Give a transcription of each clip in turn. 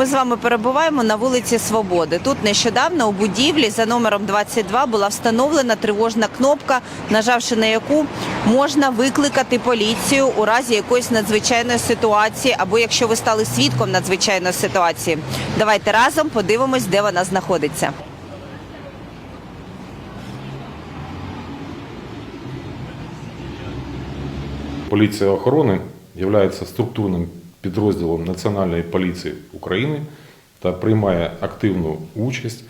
Ми з вами перебуваємо на вулиці Свободи. Тут нещодавно у будівлі за номером 22 була встановлена тривожна кнопка, нажавши на яку можна викликати поліцію у разі якоїсь надзвичайної ситуації, або якщо ви стали свідком надзвичайної ситуації. Давайте разом подивимось, де вона знаходиться. Поліція охорони є структурним підрозділом Національної поліції України та приймає активну участь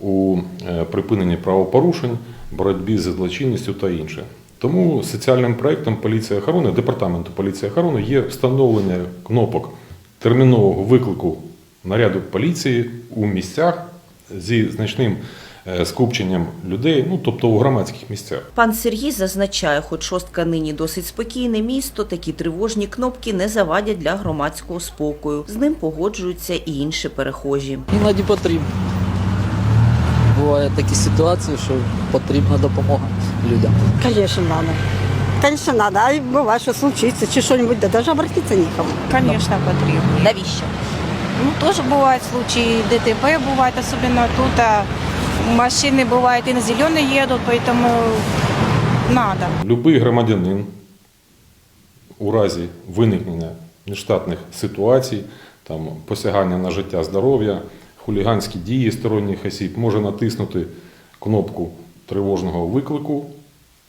у е, припиненні правопорушень, боротьбі з злочинністю та інше. Тому соціальним проєктом поліції охорони, департаменту поліції охорони є встановлення кнопок термінового виклику наряду поліції у місцях зі значним скупченням людей, ну тобто у громадських місцях. Пан Сергій зазначає, хоч шостка нині досить спокійне місто, такі тривожні кнопки не завадять для громадського спокою. З ним погоджуються і інші перехожі. Іноді потрібно. Бувають такі ситуації, що потрібна допомога людям. Конечно, надо. Конечно, надо. А бывает, что случится, чи что-нибудь, да даже обратиться некому. Конечно, потрібно. Навіщо? Ну, теж бувають случаї ДТП, бувають, особливо тут. А Машини бувають і на зелений їдуть, поэтому надо. Любий громадянин у разі виникнення нештатних ситуацій, там, посягання на життя, здоров'я, хуліганські дії сторонніх осіб може натиснути кнопку тривожного виклику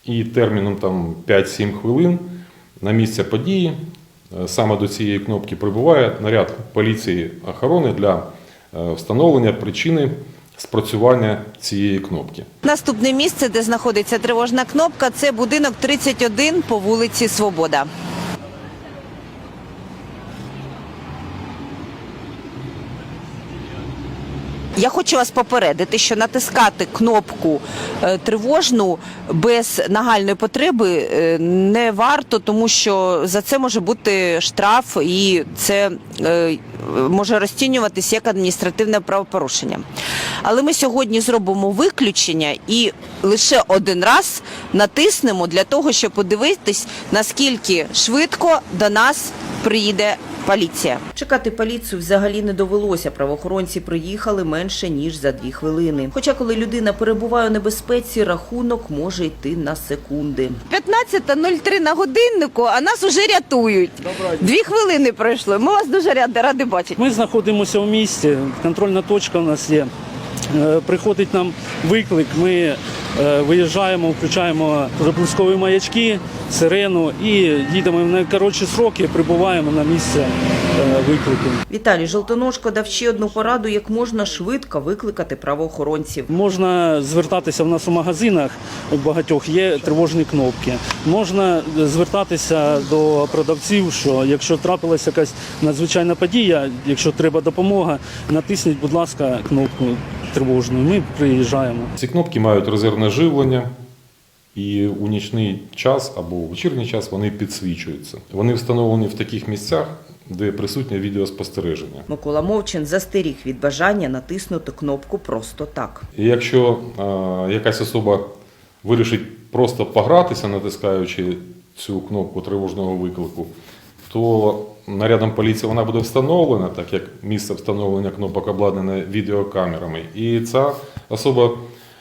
і терміном там, 5-7 хвилин на місце події е, саме до цієї кнопки прибуває наряд поліції охорони для е, встановлення причини спрацювання цієї кнопки. Наступне місце, де знаходиться тривожна кнопка, це будинок 31 по вулиці Свобода. Я хочу вас попередити, що натискати кнопку е, тривожну без нагальної потреби е, не варто, тому що за це може бути штраф, і це е, може розцінюватись як адміністративне правопорушення. Але ми сьогодні зробимо виключення і лише один раз натиснемо для того, щоб подивитись, наскільки швидко до нас приїде поліція. Чекати поліцію взагалі не довелося. Правоохоронці приїхали менше ніж за дві хвилини. Хоча, коли людина перебуває у небезпеці, рахунок може йти на секунди. 15.03 на годиннику, а нас уже рятують. Дві хвилини пройшло. Ми вас дуже раді, раді бачити. Ми знаходимося в місті, контрольна точка у нас є. Е, Приходить нам виклик, ми е, виїжджаємо, включаємо пропускові маячки, сирену і їдемо в найкоротші сроки, прибуваємо на місце е, виклику. Віталій Жолтоножко дав ще одну пораду, як можна швидко викликати правоохоронців. Можна звертатися в нас у магазинах у багатьох є тривожні кнопки. Можна звертатися до продавців, що якщо трапилася якась надзвичайна подія, якщо треба допомога, натисніть, будь ласка, кнопку тривожну. Ми приїжджаємо. Ці кнопки мають резервне живлення, і у нічний час або у вечірній час вони підсвічуються. Вони встановлені в таких місцях, де присутнє відеоспостереження. Микола Мовчин застеріг від бажання натиснути кнопку просто так. І якщо е, якась особа вирішить просто погратися, натискаючи цю кнопку тривожного виклику, то нарядом поліції вона буде встановлена, так як місце встановлення кнопок обладнане відеокамерами. І ця особа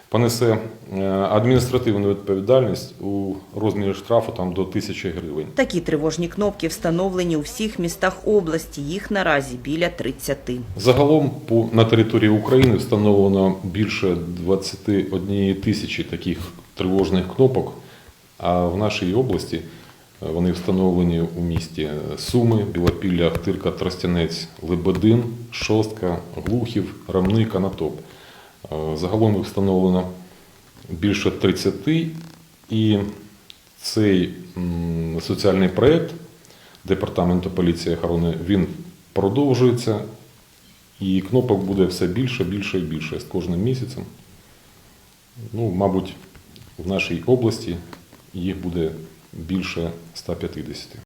понесе е, адміністративну відповідальність у розмірі штрафу там, до 1000 гривень. Такі тривожні кнопки встановлені у всіх містах області. Їх наразі біля 30. Загалом по, на території України встановлено більше 21 тисячі таких тривожних кнопок, а в нашій області вони встановлені у місті Суми, Білопілля, Ахтирка, Тростянець, Лебедин, Шостка, Глухів, Рамник, Анатоп. Е, Загалом їх встановлено більше 30 і цей соціальний проєкт Департаменту поліції і охорони він продовжується, і кнопок буде все більше, більше і більше з кожним місяцем. Ну, мабуть, в нашій області їх буде більше 150.